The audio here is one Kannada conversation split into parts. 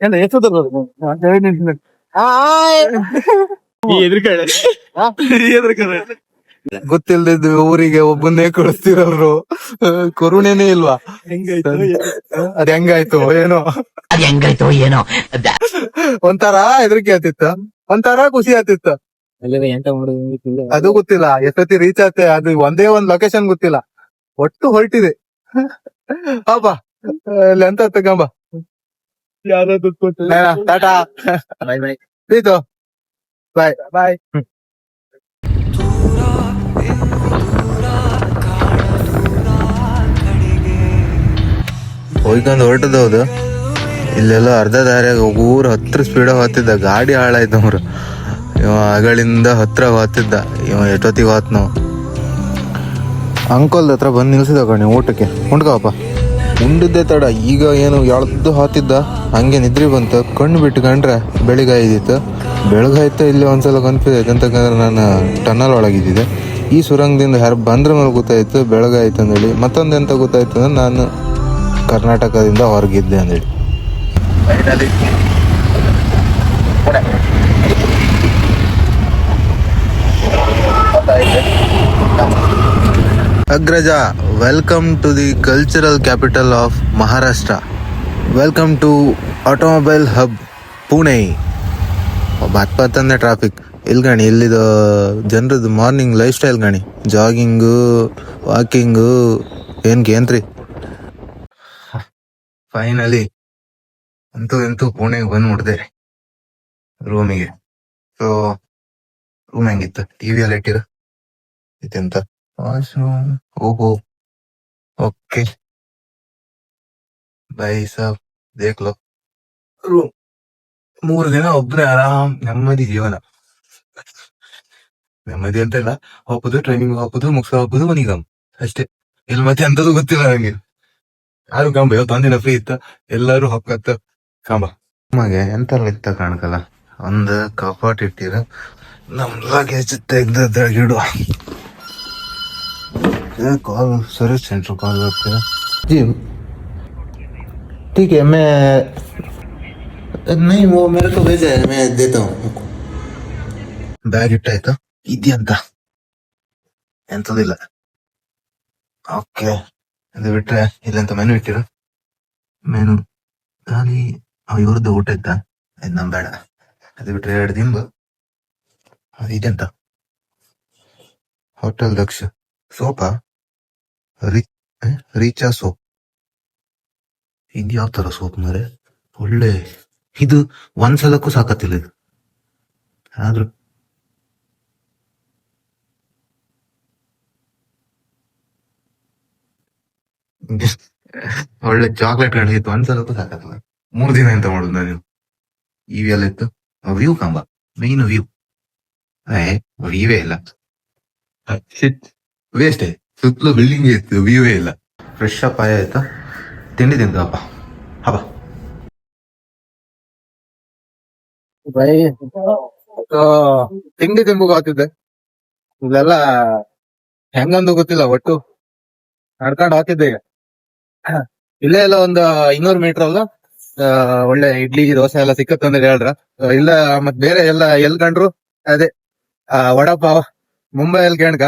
ಎಲ್ಲ ಎಷ್ಟು ಗೊತ್ತಿಲ್ದಿದ್ದು ಊರಿಗೆ ಒಬ್ಬನೇ ಕಳಿಸ್ತಿರೋರು ಕರುಣೆನೇ ಇಲ್ವಾ? ಅದ್ ಹೆಂಗಾಯ್ತು ಏನೋ? ಅದ್ ಹೆಂಗಾಯ್ತು ಏನೋ? ಒಂಥರ ಹೆದರಿಕೆ ಆತಿತ್ತ ಒಂಥರ ಖುಷಿ ಆತಿತ್ತ ಎಂತ ಅದು ಗೊತ್ತಿಲ್ಲ. ಎಷ್ಟೊತ್ತಿ ರೀಚ್ ಆಗ್ತೆ ಅದು ಒಂದೇ ಒಂದ್ ಲೊಕೇಶನ್ ಗೊತ್ತಿಲ್ಲ. ಒಟ್ಟು ಹೊರಟಿದೆ. ಅಬ್ಬಾ ಅಲ್ಲಿ ಅಂತ ತಗೊಂಬ ಯಾರಾದ್ರು ಕೊಟ್ಟು ಟಾಟಾ. ಬಾಯ್ ಬಾಯ್ ಪ್ರೀತು. ಬಾಯ್ ಬಾಯ್ ಹೋಯ್ಕೊಂಡು ಹೊರಟದ ಹೌದು ಇಲ್ಲೆಲ್ಲ ಅರ್ಧ ದಾರಿಯಾಗ ಊರ್ ಹತ್ರ ಸ್ಪೀಡ್ ಹೋಗ್ತಿದ್ದ. ಗಾಡಿ ಹಾಳಾಯ್ತು ಅವ್ರು ಇವ ಅಗಳಿಂದ ಹತ್ರ ಹೋಗ್ತಿದ್ದ. ಇವ ಎಷ್ಟೊತ್ತಿಗೆ ಹೋತ್ ನಾವು? ಅಂಕಲ್ ಹತ್ರ ಬಂದು ನಿಲ್ಸಿದ ಕಣಿ ಊಟಕ್ಕೆ. ಉಂಡ್ಕಪ್ಪ ಉಂಡಿದ್ದೆ ತಡ, ಈಗ ಏನು ಎಳ್ದು ಹಾತಿದ್ದ? ಹಂಗೆ ನಿದ್ರಿ ಬಂತು. ಕಣ್ಣು ಬಿಟ್ಕೊಂಡ್ರೆ ಬೆಳಗಾಯಿದ್ದಿತ್ತು ಬೆಳಗಾಯ್ತು ಇಲ್ಲಿ ಒಂದ್ಸಲ ಕನ್ಫ್ಯೂಸ್ ಅಂತಂದ್ರೆ ನಾನು ಟನಲ್ ಒಳಗಿದ್ದಿದ್ದೆ. ಈ ಸುರಂಗದಿಂದ ಯಾರು ಬಂದ್ರ ಮೇಲೆ ಗೊತ್ತಾಯ್ತು ಬೆಳಗಾಯ್ತು ಅಂದೇಳಿ. ಮತ್ತೊಂದು ಎಂತ ಗೊತ್ತಾಯ್ತು ಅಂದ್ರೆ ನಾನು ಕರ್ನಾಟಕದಿಂದ ಹೊರಗಿದ್ದೆ ಅಂದೇಳಿ. Agraja welcome to the cultural capital of Maharashtra welcome to automobile hub Pune ಬತ್ಪತ್ತಂದೆ traffic ಇಲ್ಲಿ ಗಣಿ, ಇಲ್ಲಿದು ಜನರದ್ದು ಮಾರ್ನಿಂಗ್ ಲೈಫ್ ಸ್ಟೈಲ್ ಗಣಿ. ಜಾಗಿಂಗು ವಾಕಿಂಗು ಏನ್ ಏನ್ರಿ ಫೈನಲಿ ಅಂತೂ ಇಂತೂ ಪುಣೆಗೆ ಬಂದ್ಬಿಡ್ದೆ. ರೂಮಿಗೆ ಸೊ ರೂಮ್ ಹೆಂಗಿತ್ತು? ಟಿವಿ ಎಲ್ಲ ಇಟ್ಟಿರ? ಇದೆಂತ ವಾಶ್ರೂಮ್ ಓಹೋ ಓಕೆ ಬೈ ಸಾಬ್ ದೇಖ್ಲೋ ರೂಮ್ ಮೂರು ದಿನ ಒಬ್ಬನೇ ಆರಾಮ್ ನೆಮ್ಮದಿ ಜೀವನ ನೆಮ್ಮದಿ ಅಂತ ಇಲ್ಲ ಹೋಗುದು ಟ್ರೈನಿಂಗ್ ಹೋಗುದು ಮುಗಿಸ ಹೋಗುದು ಮನಿಗಮ್ ಅಷ್ಟೇ ಇಲ್ಲಿ ಮತ್ತೆ ಎಂತದು ಗೊತ್ತಿಲ್ಲ ನಂಗೆ ಯಾರು ಕಂಬ ಇವತ್ತು ಒಂದಿನ ಫ್ರೀ ಇತ್ತ ಎಲ್ಲರೂ ಹೊಕ್ಕತ್ತ ಕಂಬ ನಮಗೆ ಎಂತೆಲ್ಲ ಇತ್ತ ಕಾಣಕಲ್ಲ ಒಂದು ಕಪಾಟ್ ಇಟ್ಟಿರ ನಮ್ ಲಗೇಜ್ ತೆಗ್ದಿಡುವ कॉल सर्विस सेंटर कॉल करते हैं जी ठीक है मैं नहीं वो मेरे को भेजा है मैं देता हूँ ಬ್ಯಾಗ್ ಇಟ್ಟಾಯ್ತು ಇದೆಯಂತ ಎಂತದಿಲ್ಲ ಓಕೆ ಅದು ಬಿಟ್ರೆ ಇಲ್ಲಂತ ಮೆನು ಇಟ್ಟಿರು ಮೆನು ಖಾಲಿ ಇವ್ರದ್ದು ಊಟ ಇತ್ತ ಇದು ನಮ್ ಬೇಡ ಅದು ಬಿಟ್ರೆ ಎರಡು ದಿಂಬು ಅದು ಇದೆಂತ ಹೋಟೆಲ್ ದಕ್ಷ ಸೋಪಾ ರಿ-? ರೀಚಾ ಸೋಪ್. ಇದು ಯಾವ ತರ ಸೋಪ್ ಮರೆ ಒಳ್ಳೆ ಇದು ಒಂದ್ಸಲಕ್ಕೂ ಸಾಕತ್ತಿಲ್ಲ ಇದು. ಆದ್ರೂ ಒಳ್ಳೆ ಚಾಕ್ಲೇಟ್ ಇತ್ತು ಒಂದ್ಸಲಕ್ಕೂ ಸಾಕತ್ತಿಲ್ಲ. ಮೂರ್ ದಿನ ಎಂತ ಮಾಡುದು ನೀವು? ಇವಿ ಎಲ್ಲ ಇತ್ತು? ವ್ಯೂ ಕಂಬ ಮೇನ್ ವ್ಯೂ ಏ ವ್ಯೂವೇ ಇಲ್ಲ. ವೇಸ್ಟ್ ಸುತ್ತಲೂ ಬಿಲ್ಡಿಂಗ್ ಇತ್ತು ವ್ಯೂವೇ ಇಲ್ಲ. ಫ್ರೆಶ್ ಅಪ್ ಆಯ್ತಾ? ತಿಂಡಿ ಅಪ್ಪ ಹಬ್ಬ ಬೈ. ತಿಂಡಿ ತಿಂಬು ಇಲ್ಲೆಲ್ಲ ಹೆಂಗಂದು ಗೊತ್ತಿಲ್ಲ ಒಟ್ಟು ನಡ್ಕೊಂಡು ಹಾಕಿದ್ದೆ ಈಗ. ಇಲ್ಲೇ ಎಲ್ಲ ಒಂದು ಇನ್ನೂರು ಮೀಟರ್ ಅಲ್ಲ ಆ, ಒಳ್ಳೆ ಇಡ್ಲಿ ದೋಸೆ ಎಲ್ಲ ಸಿಕ್ಕತ್ತಂದ್ರೆ ಹೇಳ್ರ ಇಲ್ಲ ಮತ್ ಬೇರೆ ಎಲ್ಲ ಎಲ್ ಕಂಡ್ರು? ಅದೇ ಆ, ವಡಪಾವ್ ಮುಂಬೈ ಎಲ್ ಕೇಳ್ಕ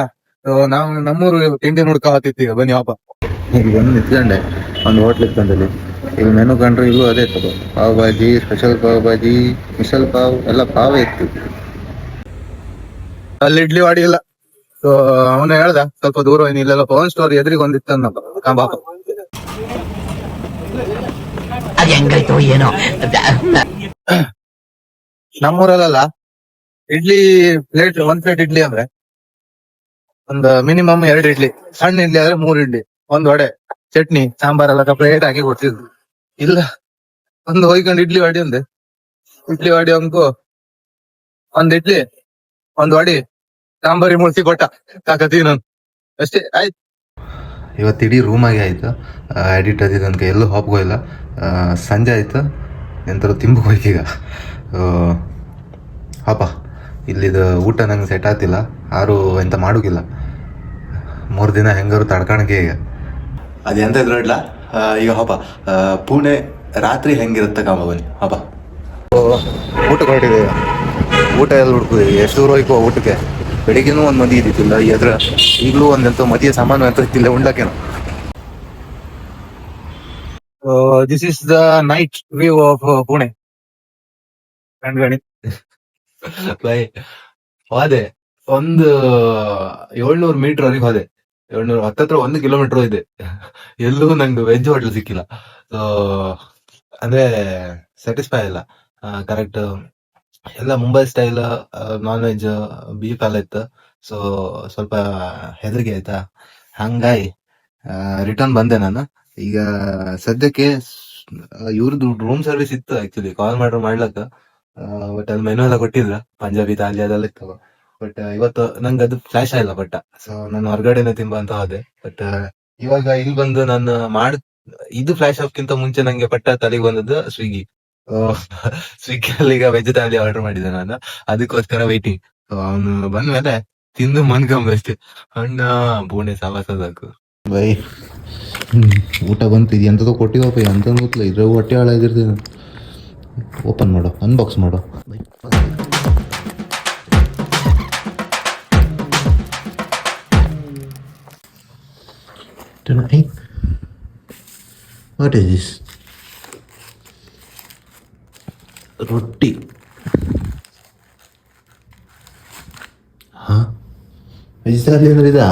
ನಾವು ನಮ್ಮೂರು ತಿಂಡಿ ನೋಡ್ಕ ಹೋಗ್ತಿತ್ತೀವಿ ಬನ್ನಿ ಹಬ್ಬ ಈಗ ಬಂದು ನಿಂತ್ಕೊಂಡೆ ಒಂದು ಹೋಟ್ಲ್ ಇತ್ತಂದಲ್ಲಿ ಈಗ ಮೆನು ಕಂಡ್ರೆ ಇಲ್ಲೂ ಅದೇ ಇತ್ತು ಪಾವ್ ಭಾಜಿ ಸ್ಪೆಷಲ್ ಪಾವ್ ಭಾಜಿ ಮಿಸಲ್ ಪಾವ್ ಎಲ್ಲ ಪಾವೇ ಇತ್ತು. ಅಲ್ಲಿ ಇಡ್ಲಿ ವಾಡಿ ಇಲ್ಲ ಸೊ ಅವನು ಹೇಳ್ದ ಸ್ವಲ್ಪ ದೂರ ಏನು ಇಲ್ಲೆಲ್ಲ ಪವನ್ ಸ್ಟೋರ್ ಎದುರಿಗೆ ಒಂದಿತ್ತ ಕಾಂಬಾಪ ಅದ್ ಹೆಂಗಾಯ್ತೋ ಏನೋ. ನಮ್ಮೂರಲ್ಲ ಇಡ್ಲಿ ಪ್ಲೇಟ್ ಒಂದ್ ಪ್ಲೇಟ್ ಇಡ್ಲಿ ಅಂದ್ರೆ ಒಂದು ಮಿನಿಮಮ್ ಎರಡ್ ಇಡ್ಲಿ. ಸಣ್ಣ ಇಡ್ಲಿ ಆದ್ರೆ ಮೂರ್ ಇಡ್ಲಿ. ಒಂದ್ ವಡೆ, ಚಟ್ನಿ, ಸಾಂಬಾರ್ ಎಲ್ಲ ಪ್ಲೇಟ್ ಹಾಕಿ ಕೊಡ್ತಿದ್ರು. ಇಲ್ಲ, ಒಂದು ಹೋಯ್ಕೊಂಡು ಇಡ್ಲಿ ವಾಡಿ ಒಂದೆ. ಇಡ್ಲಿ ವಾಡಿ ಅಂಕು ಒಂದ್ ಇಡ್ಲಿ, ಒಂದ್ ವಡಿ, ಸಾಂಬಾರಿ, ಮುಳ್ಸಿ ಕೊಟ್ಟ ಕಾಕತೀನಿ ನಾನು. ಅಷ್ಟೇ, ಆಯ್ತು. ಇವತ್ತು ಇಡೀ ರೂಮಾಗೆ ಆಯ್ತು. ಎಡಿಟ್ ಅದಿದ್ದು ನನಗೆ ಎಲ್ಲೂ ಇಲ್ಲ. ಸಂಜೆ ಆಯ್ತು. ಎಂತಾರು ತಿಂಬು ಹೋಯ್ತೀಗ. ಪಾಪ ಇಲ್ಲಿದು ಊಟ ನಂಗೆ ಸೆಟ್ ಆಗ್ತಿಲ್ಲ. ಯಾರು ಎಂತ ಮಾಡೋಗಿಲ್ಲ. ಮೂರು ದಿನ ಹೆಂಗಾರು ತಡ್ಕಣಗೆ ಈಗ. ಅದೆಂತ ಇದ್ರಡ್ಲ ಈಗ ಹಬ್ಬ ಪುಣೆ ರಾತ್ರಿ ಹೆಂಗಿರುತ್ತೆ ಕಾಮ ಬನ್ನಿ ಹಬ್ಬ ಊಟ ಹೊರಟಿದೆ ಊಟ ಎಲ್ಲ ಹುಡುಕಿದೆ ಎಷ್ಟು ದೂರ ಹೋಯ್ಕೋ ಊಟಕ್ಕೆ? ಬೆಳಿಗ್ಗೆನೂ ಒಂದು ಮದಿ ಇದ್ದಿತ್ತಿಲ್ಲ ಎದ್ರ ಈಗಲೂ ಒಂದಂತ ಮದಿಯ ಸಾಮಾನು ಅಂತ ಇತ್ತಿಲ್ಲ ಉಂಡ್ಲಕ್ಕೇನು this is the night view of Pune ಕಣ್ಗಣಿ. Bye ಹೋದೆ. ಒಂದು ಏಳ್ನೂರು ಮೀಟರ್ ವರೆಗೆ ಹೋದೆ. ಏಳ್ನೂರು ಹತ್ತತ್ರ ಒಂದು ಕಿಲೋಮೀಟರ್ ಇದೆ. ಎಲ್ಲೂ ನಂಗೆ ವೆಜ್ ಹೋಟ್ಲ್ ಸಿಕ್ಕಿಲ್ಲ. ಸೊ ಅಂದ್ರೆ ಸ್ಯಾಟಿಸ್ಫೈ ಇಲ್ಲ. ಕರೆಕ್ಟ್ ಎಲ್ಲ Mumbai style non veg beef ಎಲ್ಲ ಇತ್ತು. ಸೊ ಸ್ವಲ್ಪ ಹೆದರಿಗೆ ಆಯ್ತಾ? ಹಂಗಾಗಿ ರಿಟರ್ನ್ ಬಂದೆ ನಾನು. ಈಗ ಸದ್ಯಕ್ಕೆ ಇವ್ರದ್ದು ರೂಮ್ ಸರ್ವಿಸ್ ಇತ್ತು ಆಕ್ಚುಲಿ ಕಾಲ್ ಮಾಡ್ರು ಮಾಡ್ಲಕ್ಕ. ಬಟ್ ಅಲ್ಲಿ ಮೆನು ಎಲ್ಲ ಕೊಟ್ಟಿದ್ರ. ಪಂಜಾಬಿ ತಾಲಿ ಅದೆಲ್ಲ ಇತ್ತು. ಬಟ್ ಇವತ್ತು ನಂಗೆ ಅದು ಫ್ಲಾಶ್ ಆಗಿಲ್ಲ ಬಟ್ ಸೊ ನಾನು ಹೊರಗಡೆನೆ ತಿಂಬ ಅಂತ ಹೋದೆ ಬಟ್ ಇವಾಗ ಇಲ್ಲಿ ಬಂದು ನಾನು ಮಾಡ್ ಇದು ಫ್ಲಾಶ್ ಆಫ್ಕಿಂತ ಮುಂಚೆ ನಂಗೆ ಪಟ್ಟ ತಲೆಗೆ ಬಂದದ್ದು ಸ್ವಿಗ್ಗಿ ಸ್ವಿಗ್ಗಿ ಅಲ್ಲಿ ಈಗ ವೆಜ್ ಥಾಲಿ ಆರ್ಡರ್ ಮಾಡಿದೆ ನಾನು. ಅದಕ್ಕೋಸ್ಕರ ವೈಟಿಂಗ್ ಅವನು ಬಂದ್ಮೇಲೆ ತಿಂದು ಮನ್ಕೊಂಬಷ್ಟೇ ಅಣ್ಣ ಬೋಣೆ ಸಾವಾಸ ಸಾಕು. ಬೈ. ಊಟ ಬಂತು ಇದು ಎಂತದೋ ಕೊಟ್ಟಿವಪ್ಪ ಎಂತ ಗೊತ್ತಿಲ್ಲ. ಇದ್ರ ಹೊಟ್ಟೆ ಹಾಳಾಗಿರ್ತೀನಿ ಓಪನ್ ಮಾಡು ಅನ್ಬಾಕ್ಸ್ ಮಾಡು. ವಾಟ್ ಇಸ್ ದಿಸ್ ರೊಟ್ಟಿ ಹಾ ವೆಜ್ ಥಾಲಿ ಅಂದ್ರೆ ಇದಾ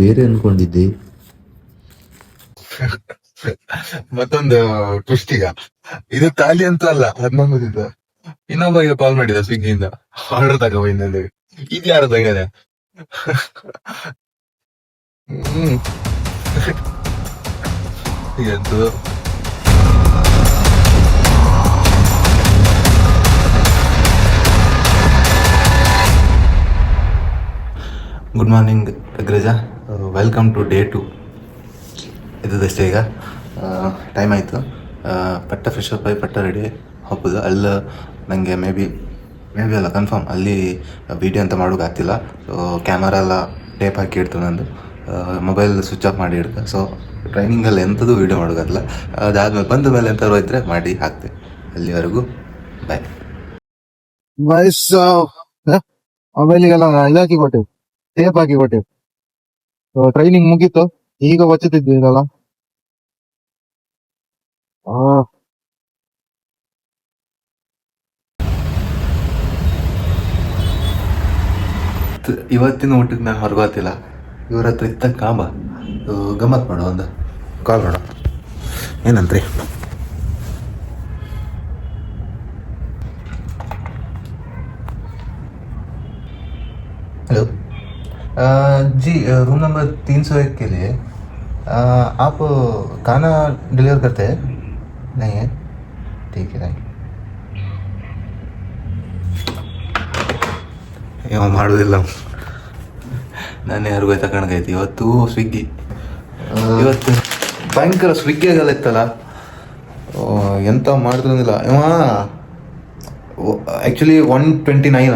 ಬೇರೆ ಅನ್ಕೊಂಡಿದ್ದೆ. ಮತ್ತೊಂದು ಟ್ವಿಸ್ಟ್ ಈಗ. ಇದು ತಾಲಿ ಅಂತ ಅಲ್ಲ ಹದ್ನೊಂದು ಗೊತ್ತಿತ್ತು ಇನ್ನೊಬ್ಬ ಈಗ ಕಾಲ್ ಮಾಡಿದ ಸ್ವಿಗ್ಗಿಯಿಂದ. ಆರ್ಡರ್ ತಗೋ ಇನ್ನೊಂದು. ಇದು ಯಾರು ತಗದೆ ಎಂತದು good morning Agraja welcome to day two ಇದ್ದದಷ್ಟೇ ಈಗ. ಟೈಮ್ ಆಯಿತು. ಪಟ್ಟ ಫ್ರೆಶ್ ಅಪ್ ಆಗಿ ಪಟ್ಟ ರೆಡಿ ಹೋಗ್ಬೋದು ಅಲ್ಲಿ ನನಗೆ ಮೇ ಬಿ ಮೇ ಬಿ ಅಲ್ಲ ಕನ್ಫರ್ಮ್ ಅಲ್ಲಿ ವಿಡಿಯೋ ಅಂತ ಮಾಡೋಕೆ ಆಗ್ತಿಲ್ಲ. ಸೊ ಕ್ಯಾಮರಾ ಎಲ್ಲ ಟೇಪ್ ಹಾಕಿ ಇಡ್ತು ನಂದು. ಮೊಬೈಲ್ ಸ್ವಿಚ್ ಆಫ್ ಮಾಡಿ ಇಡ್ಕ. ಸೊ ಟ್ರೈನಿಂಗಲ್ಲಿ ಎಂಥದ್ದು ವೀಡಿಯೋ ಮಾಡೋಕ್ಕಲ್ಲ ಅದಾದ್ಮೇಲೆ ಬಂದ ಮೇಲೆ ಎಂಥವ್ರು ಇದ್ದರೆ ಮಾಡಿ ಹಾಕ್ತೆ. ಅಲ್ಲಿವರೆಗೂ ಬಾಯ್ ವಯಸ್ ಮೊಬೈಲಿಗೆಲ್ಲ ಇದಾಕಿ ಕೊಟ್ಟೆವು. ಟೇಪ್ ಹಾಕಿ ಕೊಟ್ಟೆವು. ಟ್ರೈನಿಂಗ್ ಮುಗೀತು. ಈಗ ಒಚ್ಚುತ್ತಿದ್ದೀರಲ್ಲ ಆ. ಇವತ್ತಿನ ಊಟಕ್ಕೆ ನಾನು ಹೊರಗೋತಿಲ್ಲ. ಇವ್ರ ಹತ್ರ ಇತ್ತ ಕಾಂಬ ಆ, ಗಮ್ಮತ್ ಮಾಡು ಒಂದು ಕಾಲ್ ಮಾಡು ಏನಂತ್ರಿ हेलो जी रूम नंबर तीन सौ एक के लिए अ, आप खाना डिलीवर करते हैं नहीं है ठीक है थैंक यू ಯಾವ ಮಾಡೋದಿಲ್ಲ ನಾನು ಯಾರಿಗೂ ತಗೊಂಡೈತಿ ಇವತ್ತು ಸ್ವಿಗ್ಗಿ ಇವತ್ತು ಭಯಂಕರ ಸ್ವಿಗ್ಗಿಯಾಗೆಲ್ಲ ಇತ್ತಲ್ಲ? ಎಂತ ಮಾಡಿದ್ರಂದಿಲ್ಲ ಇವ actually one twenty nine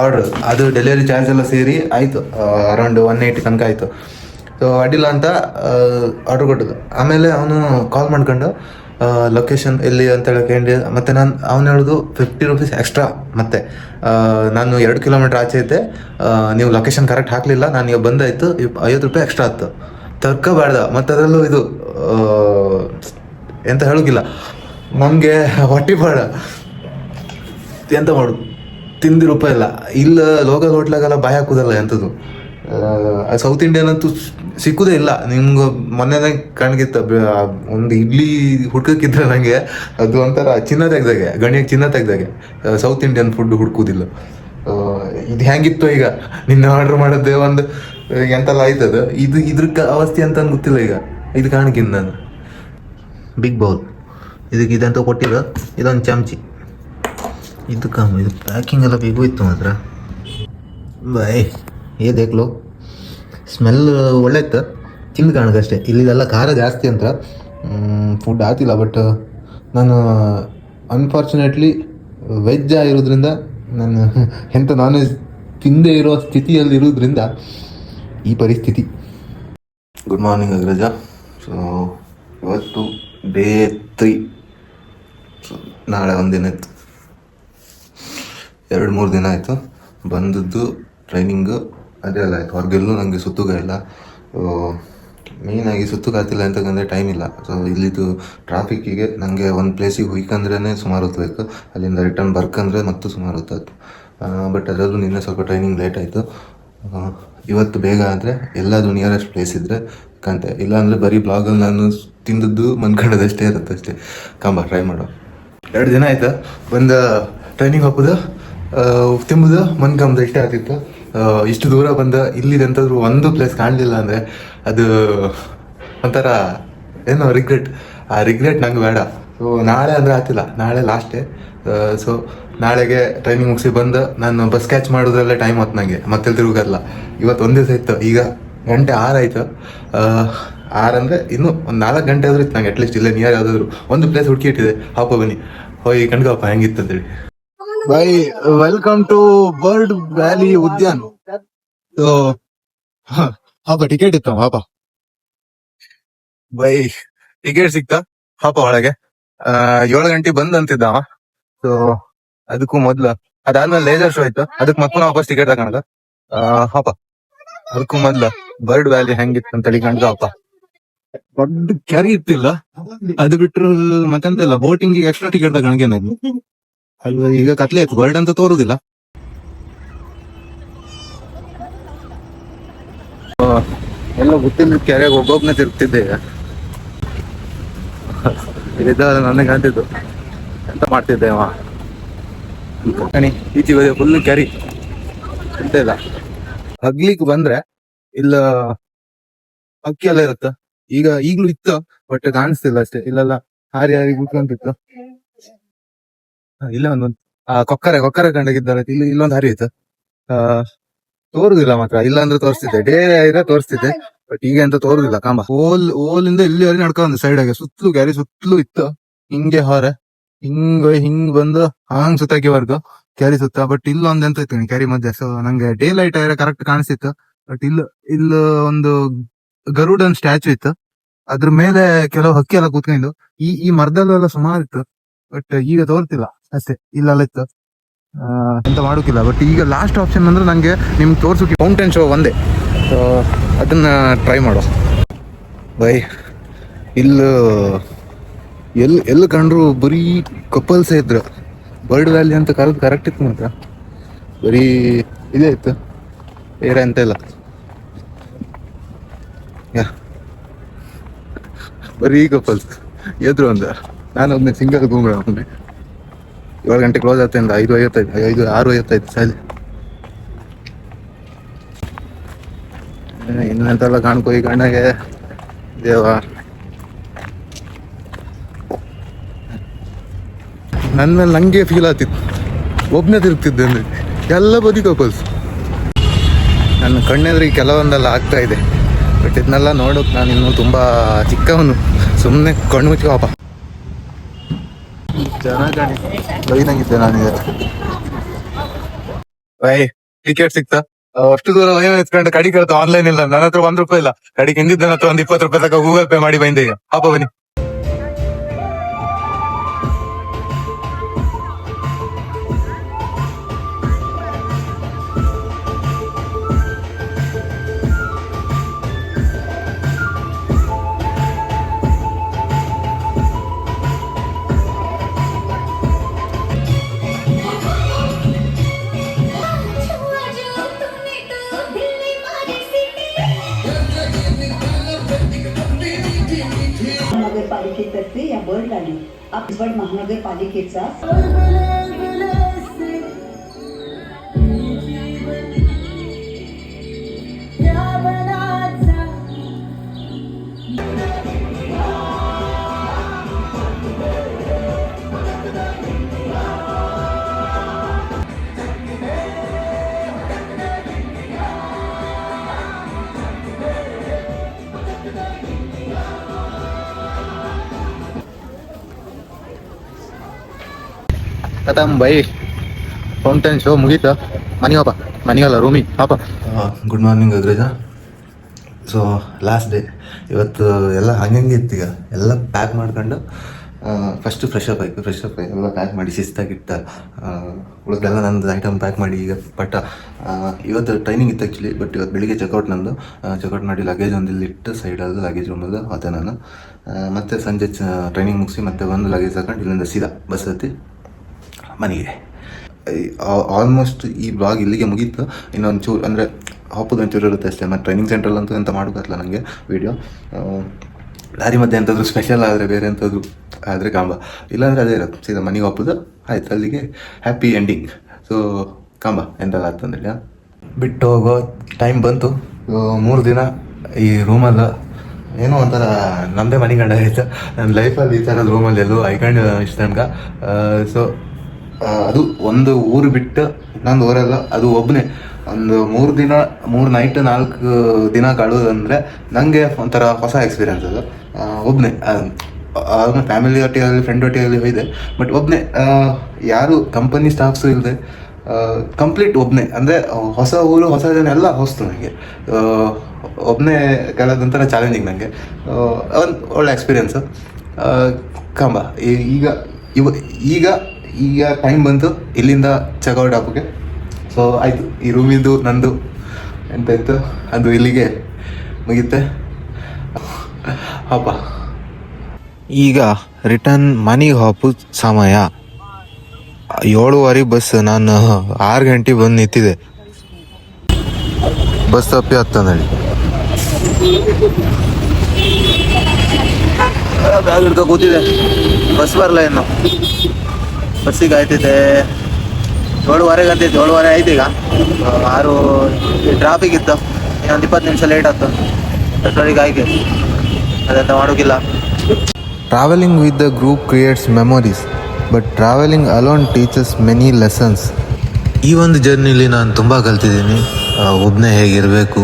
order ಅದು ಡೆಲಿವರಿ ಚಾರ್ಜ್ ಎಲ್ಲ ಸೇರಿ ಆಯಿತು. ಅರೌಂಡ್ ಒನ್ ಏಯ್ಟಿ ತನಕ ಆಯಿತು. ಸೊ ಅಡ್ಡಿಲ್ಲ ಅಂತ ಆರ್ಡ್ರ್ ಕೊಟ್ಟದ್ದು. ಆಮೇಲೆ ಅವನು ಕಾಲ್ ಮಾಡ್ಕೊಂಡು ಲೊಕೇಶನ್ ಎಲ್ಲಿ ಅಂತ ಹೇಳಿ ಮತ್ತೆ ನಾನು ಅವನು ಹೇಳೋದು ಫಿಫ್ಟಿ ರುಪೀಸ್ ಎಕ್ಸ್ಟ್ರಾ ಮತ್ತೆ. ನಾನು ಎರಡು ಕಿಲೋಮೀಟರ್ ಆಚೆ ಇದ್ದೆ. ನೀವು ಲೊಕೇಶನ್ ಕರೆಕ್ಟ್ ಹಾಕಲಿಲ್ಲ. ನಾನು ಈಗ ಬಂದಾಯ್ತು. ಐವತ್ತು ರೂಪಾಯಿ ಎಕ್ಸ್ಟ್ರಾ ಆಯ್ತು. ತರ್ಕೋಬಾರ್ದ ಮತ್ತೆ ಅದರಲ್ಲೂ ಇದು ಎಂತ ಹೇಳೋಗಿಲ್ಲ ನಮಗೆ ಹೊಟ್ಟಿ ಬೇಡ ಎಂತ ಮಾಡು ತಿಂದಿರೂಪಾಯಿಲ್ಲ ರೂಪಾಯಿ ಇಲ್ಲ ಇಲ್ಲ ಲೋಕಲ್ ಹೋಟ್ಲಾಗೆಲ್ಲ ಬಾಯ್ ಹಾಕುದಲ್ಲ ಎಂಥದ್ದು ಸೌತ್ ಇಂಡಿಯನ್ ಅಂತೂ ಸಿಕ್ಕುದೇ ಇಲ್ಲ. ನಿಮ್ಗೆ ಮೊನ್ನೆನೇ ಕಾಣಗಿತ್ತು ಒಂದು ಇಡ್ಲಿ ಹುಡ್ಕಕ್ಕಿದ್ರೆ ನನಗೆ ಅದು ಒಂಥರ ಚಿನ್ನ ತೆಗ್ದಾಗೆ ಗಣಿಯ ಚಿನ್ನ ತೆಗ್ದಾಗೆ. ಸೌತ್ ಇಂಡಿಯನ್ ಫುಡ್ ಹುಡ್ಕುದಿಲ್ಲ. ಇದು ಹೆಂಗಿತ್ತು ಈಗ? ನಿನ್ನೆ ಆರ್ಡರ್ ಮಾಡೋದೇ ಒಂದು ಎಂತೆಲ್ಲ ಆಯ್ತದ? ಇದು ಇದ್ರ ಅವಸ್ಥೆ ಅಂತ ಗೊತ್ತಿಲ್ಲ ಈಗ. ಇದು ಕಾಣಕ್ಕಿಂತ ನಾನು. ಬಿಗ್ ಬೌಲ್ ಇದಕ್ಕೆ ಇದಂತ ಕೊಟ್ಟಿರೋ? ಇದೊಂದು ಚಮಚಿ. ಇದು ಕಾಮ ಇದು ಪ್ಯಾಕಿಂಗ್ ಎಲ್ಲ ಬಿಗು ಇತ್ತು ಮಾತ್ರ. ಬಾಯ್ ಏ ದೇಕ್ಲು ಸ್ಮೆಲ್ ಒಳ್ಳೆ ಇತ್ತು ತಿಂದು ಕಾಣಕಷ್ಟೇ ಇಲ್ಲಿದೆಲ್ಲ ಖಾರ ಜಾಸ್ತಿ ಅಂತ. ಫುಡ್ ಆಗ್ತಿಲ್ಲ ಬಟ್ ನಾನು ಅನ್ಫಾರ್ಚುನೇಟ್ಲಿ ವೆಜ್ ಆಗಿರೋದ್ರಿಂದ, ನಾನು ಎಂಥ ನಾನ್ ವೆಜ್ ತಿಂದೇ ಇರೋ ಸ್ಥಿತಿಯಲ್ಲಿ ಇರೋದ್ರಿಂದ ಈ ಪರಿಸ್ಥಿತಿ. Good morning Agraja. ಸೊ ಇವತ್ತು ಡೇ ತ್ರೀ ಸೊ ನಾಳೆ ಒಂದಿನ ಇತ್ತು ಎರಡು ಮೂರು ದಿನ ಆಯಿತು. ಬಂದದ್ದು ಟ್ರೈನಿಂಗು ಅದೇ ಅಲ್ಲ, ಆಯಿತು. ಹೊರಗೆಲ್ಲೂ ನನಗೆ ಸುತ್ತುಗ ಇಲ್ಲ. ಮೇಯ್ನಾಗಿ ಸುತ್ತುಗಾತಿಲ್ಲ ಅಂತಕ್ಕಂದರೆ ಟೈಮ್ ಇಲ್ಲ. ಸೊ ಇಲ್ಲಿದ್ದು ಟ್ರಾಫಿಕ್ಕಿಗೆ ನನಗೆ ಒಂದು ಪ್ಲೇಸಿಗೆ ಹುಯ್ಕಂದ್ರೇ ಸುಮಾರು ಹೊತ್ತು ಬೇಕು ಅಲ್ಲಿಂದ ರಿಟರ್ನ್ ಬರ್ಕಂದ್ರೆ ಮತ್ತು ಸುಮಾರು ಹೊತ್ತಾಯ್ತು. ಬಟ್ ಅದರಲ್ಲೂ ನಿನ್ನೆ ಸ್ವಲ್ಪ ಟ್ರೈನಿಂಗ್ ಲೇಟ್ ಆಯಿತು. ಇವತ್ತು ಬೇಗ ಆದರೆ ಎಲ್ಲಾದರೂ ನಿಯರೆಸ್ಟ್ ಪ್ಲೇಸ್ ಇದ್ದರೆ ಕಂತೆ. ಇಲ್ಲಾಂದರೆ ಬರೀ ಬ್ಲಾಗಲ್ಲಿ ನಾನು ತಿಂದದ್ದು ಮನ್ಕೊಂಡದಷ್ಟೇ ಇರುತ್ತೆ ಅಷ್ಟೇ. ಕಂಬ ಟ್ರೈ ಮಾಡೋ. ಎರಡು ದಿನ ಆಯಿತಾ? ಒಂದು ಟ್ರೈನಿಂಗ್ ಹಾಕೋದು ತಿಂಬುದು? ಮನ್ಕಂಬುದು? ಇಷ್ಟೇ ಆಗ್ತಿತ್ತು ಇಷ್ಟು ದೂರ ಬಂದ ಇಲ್ಲಿದಂತಾದ್ರೂ ಒಂದು ಪ್ಲೇಸ್ ಕಾಣಲಿಲ್ಲ ಅಂದರೆ ಅದು ಒಂಥರ ಏನೋ ರಿಗ್ರೆಟ್ ಆ ರಿಗ್ರೆಟ್ ನಂಗೆ ಬೇಡ. ಸೊ ನಾಳೆ ಅಂದರೆ ಆಗ್ತಿಲ್ಲ ನಾಳೆ ಲಾಸ್ಟೇ ಸೊ ನಾಳೆಗೆ ಟ್ರೈನಿಂಗ್ ಮುಗಿಸಿ ಬಂದು ನಾನು ಬಸ್ ಕ್ಯಾಚ್ ಮಾಡೋದ್ರಲ್ಲೇ ಟೈಮ್ ಹೊತ್ತು ನನಗೆ ಮತ್ತೆ ತಿರುಗಲ್ಲ ಇವತ್ತು ಒಂದು ದಿವಸ ಇತ್ತು. ಈಗ ಗಂಟೆ ಆರಾಯ್ತು ಆರಂದರೆ ಆರು ಅಂದರೆ ಇನ್ನೂ ಒಂದು ನಾಲ್ಕು ಗಂಟೆ ಆದ್ರೂ ಇತ್ತು ನಂಗೆ ಅಟ್ಲೀಸ್ಟ್ ಇಲ್ಲೇ ನಿಯರ್ ಯಾವುದಾದ್ರು. ಒಂದು ಪ್ಲೇಸ್ ಹುಡುಕಿ ಇಟ್ಟಿದೆ. ಹಾಪ ಬನ್ನಿ. ಹೋಯ್, ಕಣ್ಗಪ್ಪ, ಹೆಂಗಿತ್ತು ಅಂತೇಳಿ. Bye welcome to bird valley Udyan so ಹಾಪ ಟಿಕೆಟ್ ಇತ್ತು ಹಾಪ. ಬೈ ಟಿಕೆಟ್ ಸಿಕ್ತಾ? ಹಾಪ ಒಳಗೆ. ಏಳು ಗಂಟೆ ಬಂದ್ ಅಂತಿದ್ದ ಅವ ಸೊ ಅದಕ್ಕೂ ಮೊದ್ಲು ಅದಾದ್ಮೇಲೆ ಲೇಸರ್ ಶೋ ಆಯ್ತು ಅದಕ್ಕೆ ಮತ್ತೆ ವಾಪಸ್ ಟಿಕೆಟ್ ತಗೊಂಡ ಹಾಪ. ಅದಕ್ಕೂ ಮೊದ್ಲು ಬರ್ಡ್ ವ್ಯಾಲಿ ಹೆಂಗಿತ್ತು ಅಂತೇಳಿ ಕಂಡ್ದ ಹಾಪ. ದೊಡ್ಡ ಕೆರೆ ಇತ್ತಿಲ್ಲ. ಅದು ಬಿಟ್ರು ಮತ್ತೆಂತಿಲ್ಲ ಬೋಟಿಂಗ್ ಎಕ್ಸ್ಟ್ರಾ ಟಿಕೆಟ್ ತಗೊಂಡ್ಗೆ ಅಲ್ವಾ ಈಗ ಕತ್ಲೆ ಆಯ್ತು. ಬರ್ಡ್ ಅಂತ ತೋರುದಿಲ್ಲ. ಎಲ್ಲ ಗೊತ್ತಿಲ್ಲ ಕೆರೆಗೆ ಒಬ್ಬೊಬ್ನ ತಿರುಗ್ತಿದ್ದೆ ಈಗ. ನನಗೆ ಅಂತಿದ್ದು ಎಂತ ಮಾಡ್ತಿದ್ದೆ ಅವ? ಕಣಿ ಈಚೆ ಬದಿ ಫುಲ್ ಕೆರಿ. ಎಂತ ಇಲ್ಲ. ಹಗ್ಲಿಕ್ ಬಂದ್ರೆ ಇಲ್ಲ ಅಕ್ಕಿ ಎಲ್ಲ ಇರುತ್ತ? ಈಗ ಈಗ್ಲೂ ಇತ್ತು ಬಟ್ ಕಾಣಿಸ್ತಿಲ್ಲ ಅಷ್ಟೇ. ಇಲ್ಲೆಲ್ಲ ಹಾರಿ ಹಾರಿ ಕೂತ್ಕೊಂತಿತ್ತು ಇಲ್ಲ ಒಂದೊಂದು ಆ, ಕೊಕ್ಕರೆ ಕೊಕ್ಕರೆ ಕಂಡಗಿದ್ದಾರೆ ಇಲ್ಲಿ ಇಲ್ಲೊಂದು ಹರಿ ಇತ್ತು. ಆ, ತೋರುದಿಲ್ಲ ಮಾತ್ರ. ಇಲ್ಲ ಅಂದ್ರೆ ತೋರಿಸ್ತಿದ್ದೆ. ಡೇ ಇದ್ರೆ ತೋರಿಸ್ತಿದ್ದೆ. ಬಟ್ ಈಗ ಅಂತ ತೋರುದಿಲ್ಲ. ಕಾಂಬ ಓಲ್ ಓಲಿಂದ ಇಲ್ಲಿವರೆಗೆ ನಡ್ಕೊಂಡ್ ಸೈಡ್ ಆಗಿ. ಸುತ್ತಲೂ ಗ್ಯಾರಿ ಸುತ್ತಲೂ ಇತ್ತು. ಹಿಂಗೆ ಹೊರ. ಹಿಂಗ, ಹಿಂಗ್ ಬಂದು ಹಂಗ್ ಸುತ್ತಾಕಿವರ್ಗು ಕ್ಯಾರಿ ಸುತ್ತ. ಬಟ್ ಇಲ್ಲ ಒಂದ್ ಎಂತ ಇತ್ತು? ಕ್ಯಾರಿ ಮಧ್ಯೆ. ಸೊ ನಂಗೆ ಡೇ ಲೈಟ್ ಆದ್ರೆ ಕರೆಕ್ಟ್ ಕಾಣಿಸ್ತಿತ್ತು. ಬಟ್ ಇಲ್ಲ ಇಲ್ಲ ಒಂದು ಗರುಡನ್ ಸ್ಟ್ಯಾಚು ಇತ್ತು. ಅದ್ರ ಮೇಲೆ ಕೆಲವು ಹಕ್ಕಿ ಎಲ್ಲ ಕೂತ್ಕೊಂಡು. ಈ ಈ ಮರದಲ್ಲೆಲ್ಲ ಸುಮಾರು ಇತ್ತು. ಬಟ್ ಈಗ ತೋರ್ತಿಲ್ಲ. ಅಷ್ಟೇ ಇಲ್ಲೆಲ್ಲ ಇತ್ತು ಅಂತ ಮಾಡೋಕ್ಕಿಲ್ಲ ಬಟ್ ಈಗ ಲಾಸ್ಟ್ ಆಪ್ಷನ್ ಅಂದ್ರೆ ನನಗೆ ನಿಮ್ಗೆ ತೋರಿಸೋಕೆ ಮೌಂಟೇನ್ ಶೋ ಒಂದೇ. ಸೊ ಅದನ್ನ ಟ್ರೈ ಮಾಡೋ. ಬೈ. ಇಲ್ಲಿ ಎಲ್ಲಿ ಎಲ್ಲಿ ಕಂಡ್ರು ಬರೀ ಕಪಲ್ಸೇ ಇದ್ರು. ಬರ್ಡ್ ವ್ಯಾಲಿ ಅಂತ ಕರೆದು ಕರೆಕ್ಟ್ ಇತ್ತು ಮಾತ್ರ. ಬರೀ ಇದೇ ಇತ್ತು. ಬೇರೆ ಅಂತ ಇಲ್ಲ. ಯಾ. ಬರೀ ಕಪಲ್ಸ್ ಎದ್ರು ಅಂದ ನಾನು ಒಮ್ಮೆ ಸಿಂಗಲ್ ಗುಂಗ್ರ ಒಬ್ಬನೇ ಏಳು ಗಂಟೆ ಕ್ಲೋಸ್ ಆಗ್ತದೆ ಐದು ಐವತ್ತೈದು ಐದು ಆರು ಐವತ್ತೈದು ಸರಿ ಇನ್ನೆಂತೆಲ್ಲ ಕಾಣ್ಕೋ ಈ ಕಣ್ಣಗೆ ದೇವ ನನ್ನ ಮೇಲೆ ನಂಗೆ ಫೀಲ್ ಆಗ್ತಿತ್ತು. ಒಬ್ಬನೇ ತಿರುಗ್ತಿದ್ದೆ ಅಂದ್ರೆ. ಎಲ್ಲ ಬದಿ ಕಪಲ್ಸ್ ನನ್ನ ಕಣ್ಣೆದ್ರಿಗೆ ಕೆಲವೊಂದೆಲ್ಲ ಆಗ್ತಾ ಇದೆ. ಬಟ್ ಇದನ್ನೆಲ್ಲ ನೋಡೋಕೆ ನಾನು ಇನ್ನೂ ತುಂಬಾ ಚಿಕ್ಕವನು. ಸುಮ್ಮನೆ ಕಣ್ಣು ಚೆನ್ನಾಗಿ ಬೈದಂಗಿದ್ದೆ ನಾನೀಗ ಬೈ ಟಿಕೆಟ್ ಸಿಕ್ತಾ? ಅಷ್ಟು ದೂರ ವಯ ಎತ್ಕೊಂಡು ಕಡಿ ಕೇಳ್ತಾ ಆನ್ಲೈನ್ ಇಲ್ಲ ನನ್ನ ಹತ್ರ ಒಂದ್ ರೂಪಾಯಿ ಇಲ್ಲ. ಕಡಿಗೆ ಹಿಂದಿದ್ದ ಹತ್ರ ಒಂದ್ ಇಪ್ಪತ್ತು ರೂಪಾಯಿ ತಕ ಗೂಗಲ್ ಪೇ ಮಾಡಿ ಬಂದೆ ಪಾಪ ಬನ್ನಿ. बर्ड लाली आपजवड महानगरपालिकेचा ಕಥಂ ಬೈ. ಫೌಂಟೇನ್ ಶೋ ಮುಗೀತಾ. ಮನಿ ಹೋಪ ಮನಿಗಲ್ಲ ರೂಮಿ ಪಾಪ good morning Agraja so last day ಇವತ್ತು ಎಲ್ಲ ಹಂಗಂಗೆ ಇತ್ತು ಈಗ. ಎಲ್ಲ ಪ್ಯಾಕ್ ಮಾಡ್ಕೊಂಡು ಫಸ್ಟ್ ಫ್ರೆಶ್ ಅಪ್ ಆಯ್ತು ಫ್ರೆಶ್ ಅಪ್ ಎಲ್ಲ ಪ್ಯಾಕ್ ಮಾಡಿ, ಶಿಸ್ತಾಗಿಟ್ಟ ಉಳಿದೆಲ್ಲ ನಂದು ಐಟಮ್ ಪ್ಯಾಕ್ ಮಾಡಿ ಈಗ ಬಟ್ ಇವತ್ತು ಟ್ರೈನಿಂಗ್ ಇತ್ತು ಆ್ಯಕ್ಚುಲಿ ಬಟ್ ಇವತ್ತು ಬೆಳಿಗ್ಗೆ ಚೆಕ್ಔಟ್ ನಂದು. ಚೆಕ್ಔಟ್ ಮಾಡಿ ಲಗೇಜ್ ಒಂದು ಇಲ್ಲಿ ಇಟ್ಟು ಸೈಡಲ್ಲಿ ಲಗೇಜ್ ರೂಮಲ್ಲಿ ಅದೇ ನಾನು. ಮತ್ತು ಸಂಜೆ ಟ್ರೈನಿಂಗ್ ಮುಗಿಸಿ ಮತ್ತೆ ಬಂದು ಲಗೇಜ್ ಹಾಕೊಂಡು ಇಲ್ಲಿಂದ ಸೀದಾ ಬಸ್ ಹತ್ತಿ ಮನೆಗೆ ಆಲ್ಮೋಸ್ಟ್ ಈ ಬ್ಲಾಗ್ ಇಲ್ಲಿಗೆ ಮುಗೀತು. ಇನ್ನೊಂದು ಚೂರು ಅಂದರೆ ಹಾಪುದು ಒಂಚೂರು ಇರುತ್ತೆ ಅಷ್ಟೇ ಮತ್ತು ಟ್ರೈನಿಂಗ್ ಸೆಂಟ್ರಲ್ಲಂತೂ ಎಂತ ಮಾಡೋಕ್ಕಲ್ಲ ನನಗೆ ವೀಡಿಯೋ ದಾರಿ ಮಧ್ಯೆ ಎಂಥದ್ದು ಸ್ಪೆಷಲ್ ಆದರೆ ಬೇರೆ ಎಂಥದ್ದು ಆದರೆ ಕಾಂಬ ಇಲ್ಲಾಂದರೆ ಅದೇ ಇರುತ್ತೆ ಸೀದಾ ಮನೆಗೆ ಒಪ್ಪೋದು ಆಯ್ತು ಅಲ್ಲಿಗೆ ಹ್ಯಾಪಿ ಎಂಡಿಂಗ್ ಸೊ ಕಾಂಬ ಎಂತೆಲ್ಲ ಅಂದ್ರೆ ಬಿಟ್ಟು ಹೋಗೋ ಟೈಮ್ ಬಂತು. ಮೂರು ದಿನ ಈ ರೂಮಲ್ಲ ಏನೋ ಒಂಥರ ನಮ್ಮದೇ ಮನೆ ಕಂಡ ಆಯ್ತು ನನ್ನ ಲೈಫಲ್ಲಿ ಈ ಥರದ ರೂಮಲ್ಲಿ ಎಲ್ಲೂ ಐಕಂಡ್ ಇಷ್ಟ ತನಕ ಸೊ ಅದು ಒಂದು ಊರು ಬಿಟ್ಟು ಇನ್ನೊಂದು ಊರಲ್ಲ, ಅದು ಒಬ್ಬನೇ ಒಂದು ಮೂರು ದಿನ, ಮೂರು ನೈಟ್ ನಾಲ್ಕು ದಿನ ಕಳೆಯೋದಂದ್ರೆ ನನಗೆ ಒಂಥರ ಹೊಸ ಎಕ್ಸ್ಪೀರಿಯನ್ಸ್ ಅದು. ಒಬ್ಬನೇ ಫ್ಯಾಮಿಲಿ ಒಟ್ಟಿಗೆ ಫ್ರೆಂಡ್ ಒಟ್ಟಿಗೆ ಹೋಯ್ದೆ ಬಟ್ ಒಬ್ಬನೇ ಯಾರು ಕಂಪನಿ ಸ್ಟಾಫ್ಸು ಇಲ್ಲದೆ ಕಂಪ್ಲೀಟ್ ಒಬ್ಬನೇ ಅಂದರೆ ಹೊಸ ಊರು, ಹೊಸ ಜನ ಎಲ್ಲ ಹೊಸ್ತು ನನಗೆ ಒಬ್ಬನೇ ಕೆಲದಂಥರ ಚಾಲೆಂಜಿಂಗ್ ನನಗೆ ಒಂದು ಒಳ್ಳೆ ಎಕ್ಸ್ಪೀರಿಯನ್ಸು ಕಂಬ ಈಗ, ಇವ, ಈಗ ಈಗ ಟೈಮ್ ಬಂತು ಇಲ್ಲಿಂದ ಚೆಕ್ಔಟ್ ಹಾಕೋಕ್ಕೆ ಸೊ ಆಯಿತು ಈ ರೂಮಿಂದು ನಂದು. ಎಂತ ಇತ್ತು ಅದು ಇಲ್ಲಿಗೆ ಮುಗಿತೆ ಹಬ್ಬ. ಈಗ ರಿಟರ್ನ್ ಮನೆಗೆ ಹಾಪು ಸಮಯ. ಏಳುವರೆ ಬಸ್ ನಾನು ಆರು ಗಂಟೆ ಬಂದು ನಿಂತಿದೆ ಬಸ್ ತಪ್ಪಿ ಹತ್ತಂದಳಿ ಬ್ಯಾಗ್ ಹಿಡ್ಕೊ ಕೂತಿದೆ ಬಸ್ ಬರಲ್ಲ ಇನ್ನು? ಬಸ್ಸಿಗೆ ಆಯ್ತಿದೆ. ಏಳುವರೆಗೆ ಅಂತೈತೆ ಏಳುವರೆ ಆಯ್ತು ಈಗ ಆರು ಟ್ರಾಫಿಕ್ ಇತ್ತು. ಇನ್ನೊಂದು ಇಪ್ಪತ್ತು ನಿಮಿಷ ಲೇಟ್ ಆಯ್ತು. ಪೆಟ್ರೋಲಿಗೆ ಆಯ್ಕೆ. ಅದೆಂತ ಮಾಡೋಕ್ಕಿಲ್ಲ travelling with the group creates memories but travelling alone teachers many lessons ಈ ಒಂದು ಜರ್ನಿಲಿ ನಾನು ತುಂಬ ಕಲ್ತಿದ್ದೀನಿ. ಒಬ್ಬನೇ ಹೇಗಿರಬೇಕು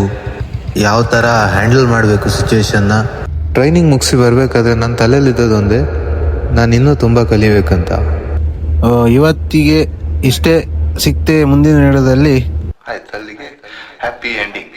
ಯಾವ ಥರ ಹ್ಯಾಂಡಲ್ ಮಾಡಬೇಕು ಸಿಚುವೇಶನ್ನ ಟ್ರೈನಿಂಗ್ ಮುಗಿಸಿ ಬರಬೇಕಾದ್ರೆ ನನ್ನ ತಲೆಯಲ್ಲಿದ್ದದೊಂದೇ ನಾನು ಇನ್ನೂ ತುಂಬ ಕಲಿಬೇಕಂತ. ಇವತ್ತಿಗೆ ಇಷ್ಟೇ ಸಿಗ್ತೆ ಮುಂದಿನ ನೀಡೋದಲ್ಲಿ ಆಯ್ತು ಅಲ್ಲಿಗೆ ಹ್ಯಾಪಿ ಎಂಡಿಂಗ್